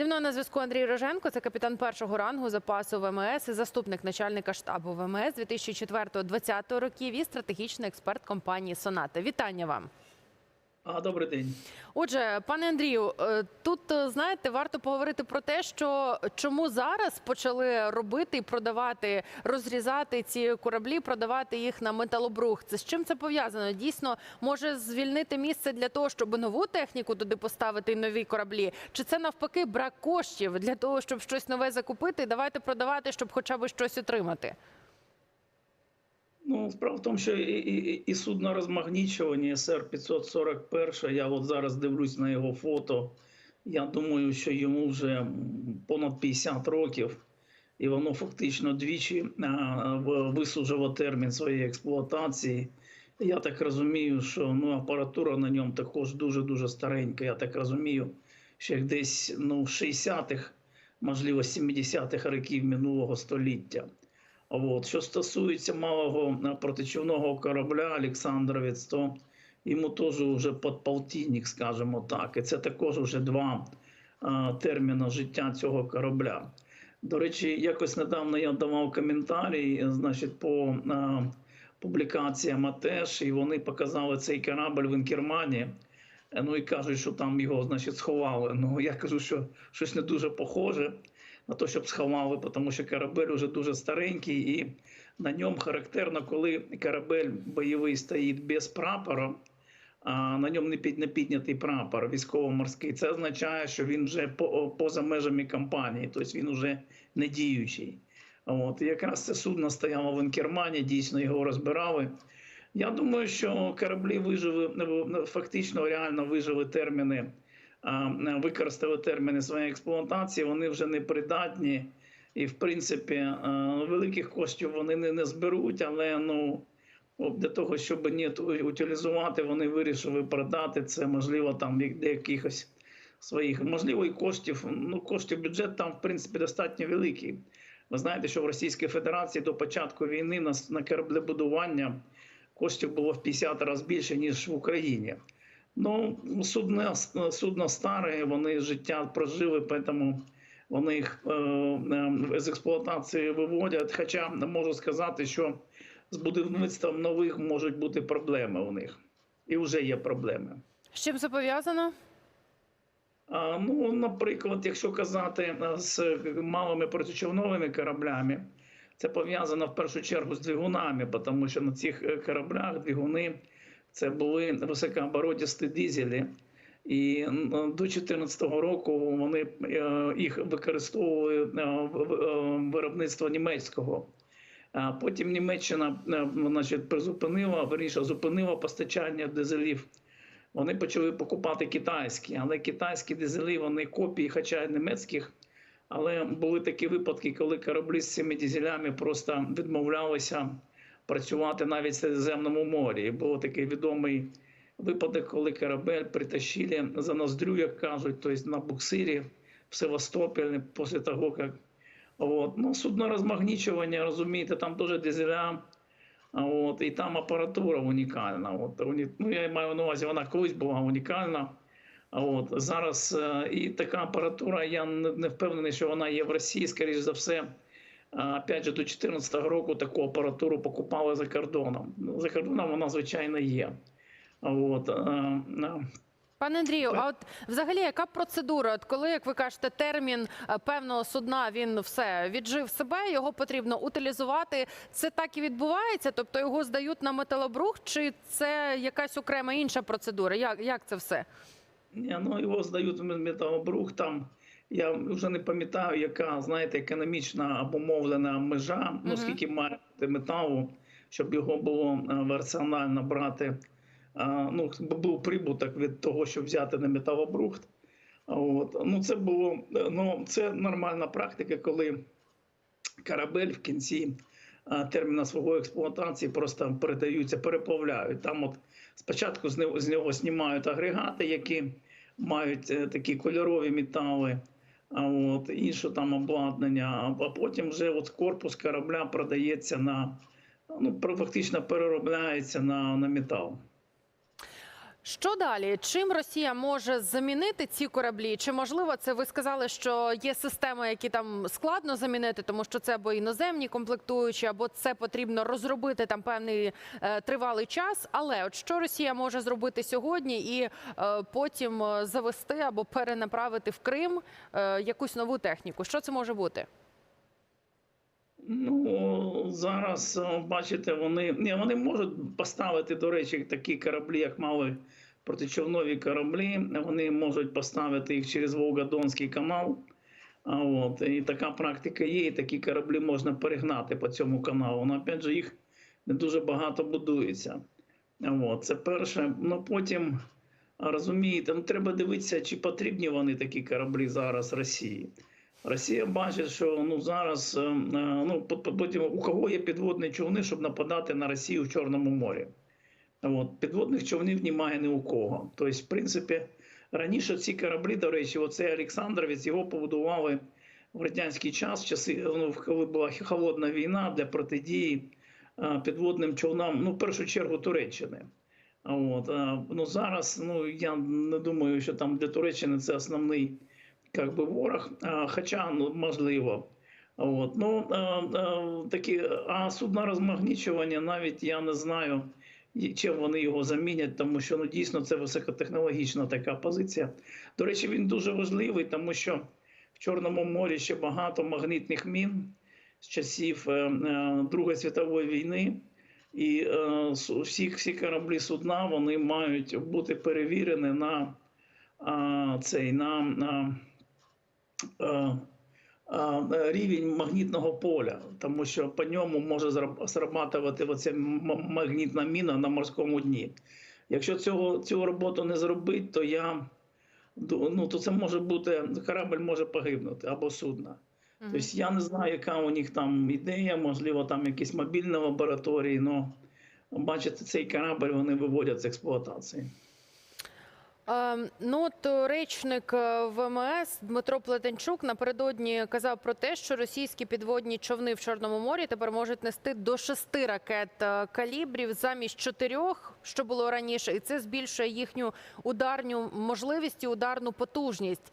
Зі мною на зв'язку Андрій Роженко, це капітан першого рангу запасу ВМС заступник начальника штабу ВМС 2004-2020 років і стратегічний експерт компанії Соната. Вітання вам. А, добрий день. Отже, пане Андрію, е, тут е, знаєте, варто поговорити про те, що чому зараз почали робити і продавати, розрізати ці кораблі, продавати їх на металобрух. Це з чим це пов'язано? Дійсно, може звільнити місце для того, щоб нову техніку туди поставити і нові кораблі? Чи це навпаки брак коштів для того, щоб щось нове закупити? Давайте продавати, щоб хоча б щось отримати. Ну, справа в тому, що і, і, і судно розмагнічування СР 541, я от зараз дивлюсь на його фото. Я думаю, що йому вже понад 50 років, і воно фактично двічі а, в- термін своєї експлуатації. Я так розумію, що ну, апаратура на ньому також дуже-дуже старенька. Я так розумію, що десь ну, 60-х, можливо, 70-х років минулого століття. От. Що стосується малого е, протичовного корабля Олександровець, то йому теж вже подполтинник, скажімо так. І це також вже два е, терміни життя цього корабля. До речі, якось недавно я давав коментарі, е, значить, по е, публікаціям АТЕШ, і вони показали цей корабль в Інкермані. Ну і кажуть, що там його, значить, сховали. Ну я кажу, що щось не дуже похоже на те, щоб сховали, тому що корабель вже дуже старенький, і на ньому характерно, коли корабель бойовий стоїть без прапора, а на ньому не піднятий прапор військово-морський. Це означає, що він вже поза межами кампанії, тобто він вже не діючий. От і якраз це судно стояло в Інкермані, дійсно його розбирали. Я думаю, що кораблі вижили ну, фактично реально вижили терміни використали терміни своєї експлуатації, вони вже не придатні. І, в принципі, великих коштів вони не, не зберуть, але ну, для того, щоб не утилізувати, вони вирішили продати це, можливо, там як- якихось своїх, можливо, і коштів. Ну, коштів бюджет там, в принципі, достатньо великий. Ви знаєте, що в Російській Федерації до початку війни на, на кораблебудування коштів було в 50 разів більше, ніж в Україні. Ну, судно, судно старе, вони життя прожили, тому вони їх е, е, з експлуатації виводять. Хоча можу сказати, що з будівництвом нових можуть бути проблеми у них. І вже є проблеми. З чим це пов'язано? А, ну, наприклад, якщо казати е, з малими протичовновими кораблями, це пов'язано в першу чергу з двигунами, тому що на цих е, кораблях двигуни це були високооборотісті дизелі. І до 2014 року вони е, їх використовували е, е, виробництво німецького. А потім Німеччина значить, призупинила, верніше зупинила постачання дизелів. Вони почали покупати китайські, але китайські дизелі вони копії, хоча й німецьких. Але були такі випадки, коли кораблі з цими дизелями просто відмовлялися працювати навіть в Середземному морі. І був такий відомий випадок, коли корабель притащили за ноздрю, як кажуть, тобто на буксирі в Севастополь після того, як от. ну, судно розмагнічування, розумієте, там теж дизеля. От, і там апаратура унікальна. От, уні- ну, я маю на увазі, вона колись була унікальна. От, зараз е, і така апаратура, я не впевнений, що вона є в Росії, скоріш за все. Опять же, до 2014 року таку апаратуру покупали за кордоном. Ну, За кордоном вона, звичайно, є. От, е, Пане Андрію, а от взагалі яка процедура? От коли, як ви кажете, термін е, певного судна він все віджив себе, його потрібно утилізувати. Це так і відбувається? Тобто його здають на металобрух, чи це якась окрема інша процедура? Як, як це все? Ні, ну його здають в металобрух. Там я вже не пам'ятаю, яка знаєте, економічна обумовлена межа, ну скільки має металу, щоб його було е, раціонально брати. А, Ну, був прибуток від того, щоб взяти на металобрух. А От. Ну, це було е, ну, це нормальна практика, коли корабель в кінці е, терміна свого експлуатації просто передаються, переплавляють. Там от спочатку з нього, знімають агрегати, які мають е, такі кольорові метали, а от інше там обладнання. А потім вже от корпус корабля продається на ну, фактично переробляється на, на метал. Що далі? Чим Росія може замінити ці кораблі? Чи можливо це ви сказали, що є системи, які там складно замінити, тому що це або іноземні комплектуючі, або це потрібно розробити там певний е, тривалий час. Але от що Росія може зробити сьогодні і е, потім е, завести або перенаправити в Крим е, якусь нову техніку? Що це може бути? Ну зараз е, бачите, вони ні, вони можуть поставити, до речі, такі кораблі, як мали протичовнові кораблі. Вони можуть поставити їх через Волгодонський канал. А от і така практика є, і такі кораблі можна перегнати по цьому каналу. Ну, опять же, їх не дуже багато будується. От, це перше. Ну потім розумієте, ну треба дивитися, чи потрібні вони такі кораблі зараз Росії. Росія бачить, що ну зараз е, е, ну по- по- потім у кого є підводні човни, щоб нападати на Росію в Чорному морі. От підводних човнів немає ні у кого. Тобто, в принципі, раніше ці кораблі, до речі, оцей Олександровець його побудували в радянський час, часи, ну, коли була холодна війна для протидії е, підводним човнам, ну в першу чергу Туреччини. От, ну зараз ну я не думаю, що там для Туреччини це основний как би ворог, хоча ну, можливо. От. Ну, такі, а судна розмагнічування навіть я не знаю, чим вони його замінять, тому що ну, дійсно це високотехнологічна така позиція. До речі, він дуже важливий, тому що в Чорному морі ще багато магнітних мін з часів е, е, Другої світової війни. І е, всі, всі кораблі судна вони мають бути перевірені на а, цей на, на е, е, рівень магнітного поля, тому що по ньому може зрабатувати оця магнітна міна на морському дні. Якщо цього, цю роботу не зробити, то я ну, то це може бути корабль може погибнути або судно. Тобто я не знаю, яка у них там ідея, можливо, там якісь мобільні лабораторії, але бачите, цей корабль вони виводять з експлуатації. Ем, Ну, от е, речник е, ВМС Дмитро Плетенчук напередодні казав про те, що російські підводні човни в Чорному морі тепер можуть нести до шести ракет е, калібрів замість чотирьох, що було раніше, і це збільшує їхню ударню можливість і ударну потужність.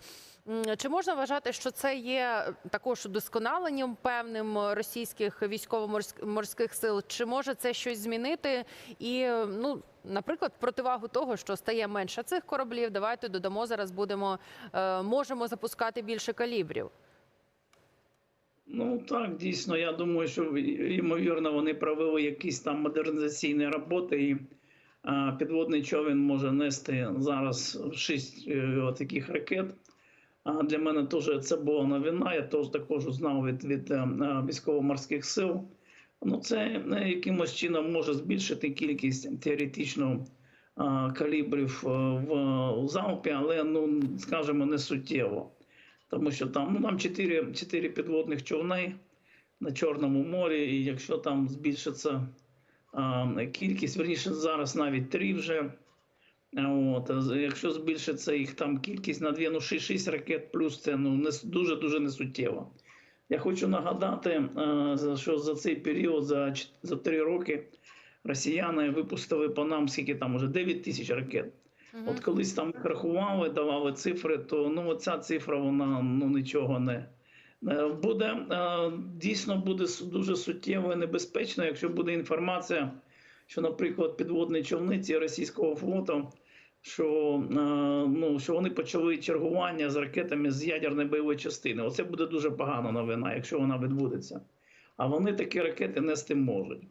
Чи можна вважати, що це є також удосконаленням певним е, російських військово-морських сил? Чи може це щось змінити? І е, ну, наприклад, противагу того, що стає менше цих кораблів, давайте додамо зараз будемо е, можемо запускати більше калібрів. Ну так, дійсно, я думаю, що ймовірно вони провели якісь там модернізаційні роботи, і підводний човен може нести зараз шість е, таких ракет. Для мене теж це була новина. Я теж також знав від, від е, е, військово-морських сил. Ну, це е, якимось чином може збільшити кількість теоретично калібрів в залпі, але ну скажімо, не суттєво. Тому що там ну там чотири, чотири підводних човни на Чорному морі, і якщо там збільшиться а, кількість, верніше зараз навіть три вже. От, якщо збільшиться їх там кількість на дві, ну 6, ракет плюс це ну не дуже дуже несуттєво. Я хочу нагадати, е, що за цей період, за, за три роки, росіяни випустили по нам скільки там уже 9 тисяч ракет. Мгм. От колись там рахували, давали цифри, то ну ця цифра вона ну нічого не буде е, дійсно буде дуже суттєво і небезпечно, якщо буде інформація, що, наприклад, підводні човниці російського флоту, що, е, ну, що вони почали чергування з ракетами з ядерної бойової частини. Оце буде дуже погана новина, якщо вона відбудеться. А вони такі ракети нести можуть.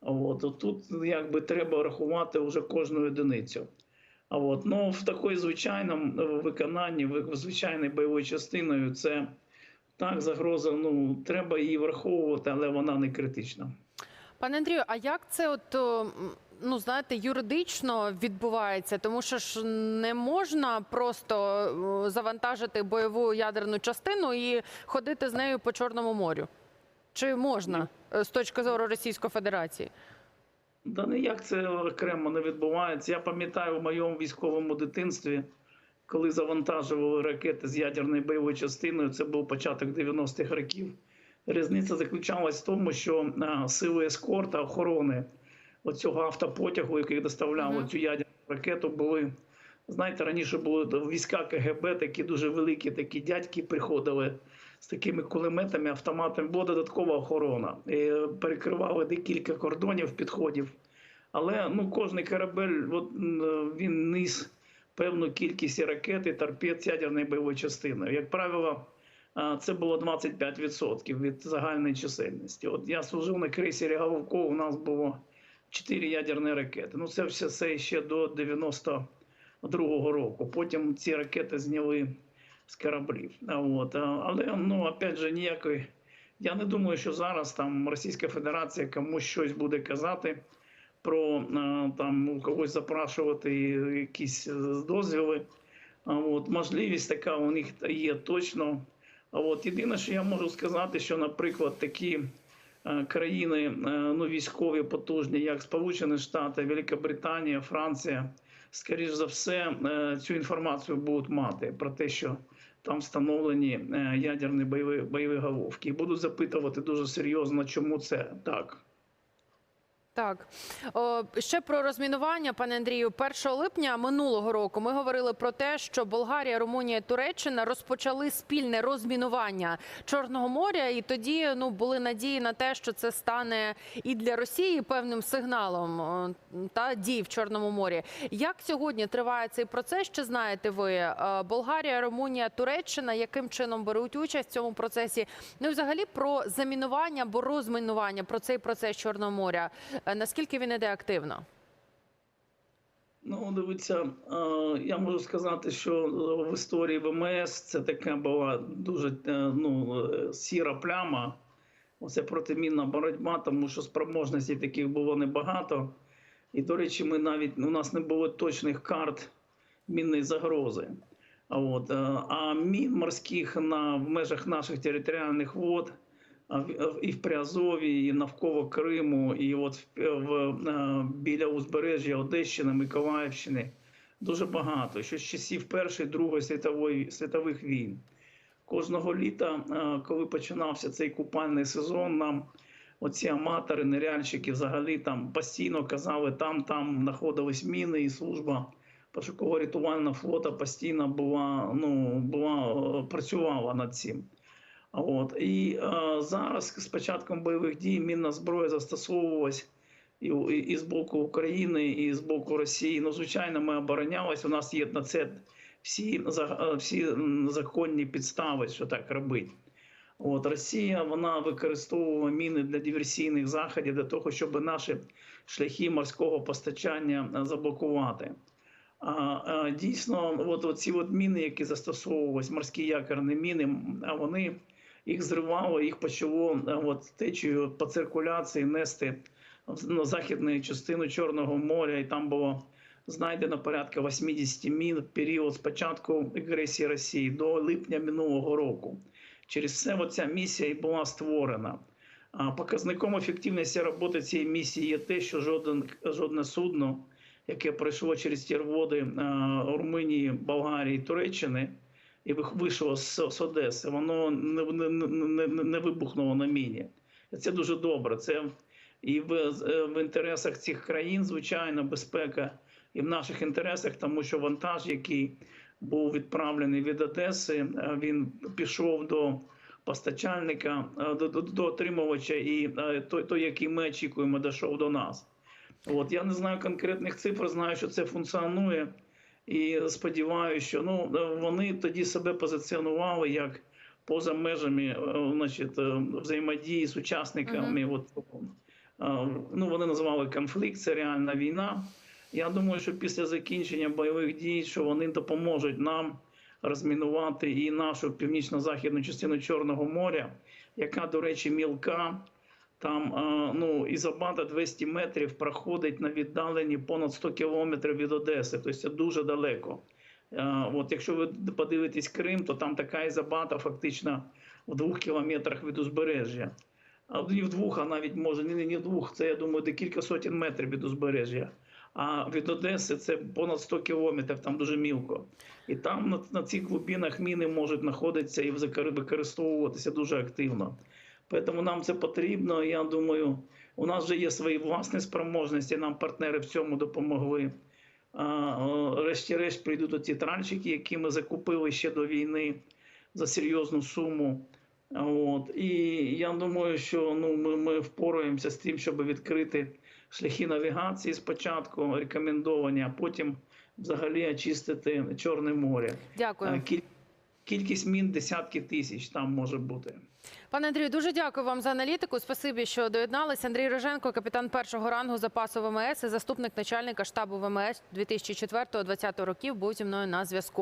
От, тут якби треба рахувати вже кожну одиницю. А от, ну, в такої звичайному е, виконанні, в звичайною бойовою частиною, це так, загроза, ну, треба її враховувати, але вона не критична. Пане Андрію, а як це от ну знаєте, юридично відбувається? Тому що ж не можна просто завантажити бойову ядерну частину і ходити з нею по Чорному морю? Чи можна е, з точки зору Російської Федерації? Да ніяк це окремо не відбувається. Я пам'ятаю в моєму військовому дитинстві, коли завантажували ракети з ядерною бойовою частиною, це був початок 90-х років. Різниця заключалась в тому, що сили ескорта, охорони оцього автопотягу, який доставляв Мгм. цю ядерну ракету були. Знаєте, раніше були війська КГБ, такі дуже великі, такі дядьки приходили з такими кулеметами, автоматами. Була додаткова охорона. І перекривали декілька кордонів підходів. Але ну, кожний корабель от, він ніс певну кількість ракет, і торпед з ядерною бойовою частиною. Як правило, це було 25% від загальної чисельності. От я служив на крейсері Головко, у нас було 4 ядерні ракети. Ну, це все це ще до 92-го року. Потім ці ракети зняли з кораблів. От. Але ну, опять же, ніякої. Я не думаю, що зараз там Російська Федерація комусь щось буде казати про там у когось запрашувати якісь е, дозвіли. От, можливість така у них є точно. От єдине, що я можу сказати, що, наприклад, такі країни е, ну, військові потужні, як Сполучені Штати, Велика Британія, Франція, скоріш за все, е, цю інформацію будуть мати про те, що там встановлені е, ядерні бойові, бойові головки, і будуть запитувати дуже серйозно, чому це так. Так О, ще про розмінування, пане Андрію, 1 липня минулого року ми говорили про те, що Болгарія, Румунія, Туреччина розпочали спільне розмінування Чорного моря, і тоді ну були надії на те, що це стане і для Росії певним сигналом та дій в Чорному морі. Як сьогодні триває цей процес? Чи знаєте ви Е, Болгарія, Румунія, Туреччина, яким чином беруть участь в цьому процесі? Ну взагалі про замінування або розмінування про цей процес Чорного моря. Е, Наскільки він іде активно? Ну, дивіться, е, я можу сказати, що в історії ВМС це така була дуже е, ну, е, сіра пляма. Оце протимінна боротьба, тому що спроможностей таких було небагато. І, до речі, ми навіть у нас не було точних карт мінної загрози. А От, е, а мін морських на в межах наших територіальних вод і в Приазові, і навколо Криму, і от в, в е, біля узбережжя Одещини, Миколаївщини дуже багато. Ще з часів Першої, Другої світової світових війн. Кожного літа, е, коли починався цей купальний сезон, нам оці аматори, неряльщики взагалі там постійно казали, там там знаходились міни, і служба пошуково-рятувального флота постійно була, ну, була, е, працювала над цим. От. І е, зараз з початком бойових дій мінна зброя застосовувалась і, і, і з боку України, і з боку Росії. Ну, звичайно, ми оборонялись. У нас є на це всі, за- всі законні підстави, що так робити. От Росія вона використовувала міни для диверсійних заходів для того, щоб наші шляхи морського постачання заблокувати. А, а дійсно, от, от ці от міни, які застосовувалися, морські якорні міни, вони їх зривало, їх почало е, от, течією по циркуляції нести в ну, західну частину Чорного моря, і там було знайдено порядка 80 мін в період з початку агресії Росії до липня минулого року. Через це ця місія і була створена. Показником ефективності роботи цієї місії є те, що жоден, жодне судно, яке пройшло через ті води е, Румунії, Болгарії, Туреччини, і вийшло з, з Одеси, воно не, не, не, не- вибухнуло на міні. Це дуже добре. Це і в, е, в інтересах цих країн, звичайно, безпека, і в наших інтересах, тому що вантаж, який був відправлений від Одеси, е, він пішов до постачальника, е, до, до, до отримувача, і той, той, який ми очікуємо, дійшов до нас. От я не знаю конкретних цифр, знаю, що це функціонує. І сподіваюся, що ну е, вони тоді себе позиціонували як поза межами е, значить, е, взаємодії з учасниками. От, е, ну, вони називали конфлікт, це реальна війна. Я думаю, що після закінчення бойових дій, що вони допоможуть нам розмінувати і нашу північно-західну частину Чорного моря, яка, до речі, мілка. Там е, ну, Ізобада 200 метрів проходить на віддаленні понад 100 кілометрів від Одеси, тобто це дуже далеко. Е, От якщо ви подивитесь Крим, то там така Ізобада фактично в двох кілометрах від узбережжя. А не в двох, а навіть може не, не в двох, це я думаю, декілька сотень метрів від узбережжя. А від Одеси це понад 100 кілометрів, там дуже мілко. І там на, на цих глибинах міни можуть знаходитися і використовуватися дуже активно. Тому нам це потрібно. Я думаю, у нас вже є свої власні спроможності. Нам партнери в цьому допомогли. решті-решт прийдуть оці тральщики, які ми закупили ще до війни за серйозну суму. От. І я думаю, що ну, ми, ми впораємося з тим, щоб відкрити шляхи навігації спочатку, рекомендовані, а потім взагалі очистити Чорне море. Дякую. Кіль- Кількість мін десятки тисяч там може бути. Пане Андрію, дуже дякую вам за аналітику. Спасибі, що доєдналися. Андрій Роженко, капітан першого рангу запасу ВМС і заступник начальника штабу ВМС 2004-2020 років, був зі мною на зв'язку.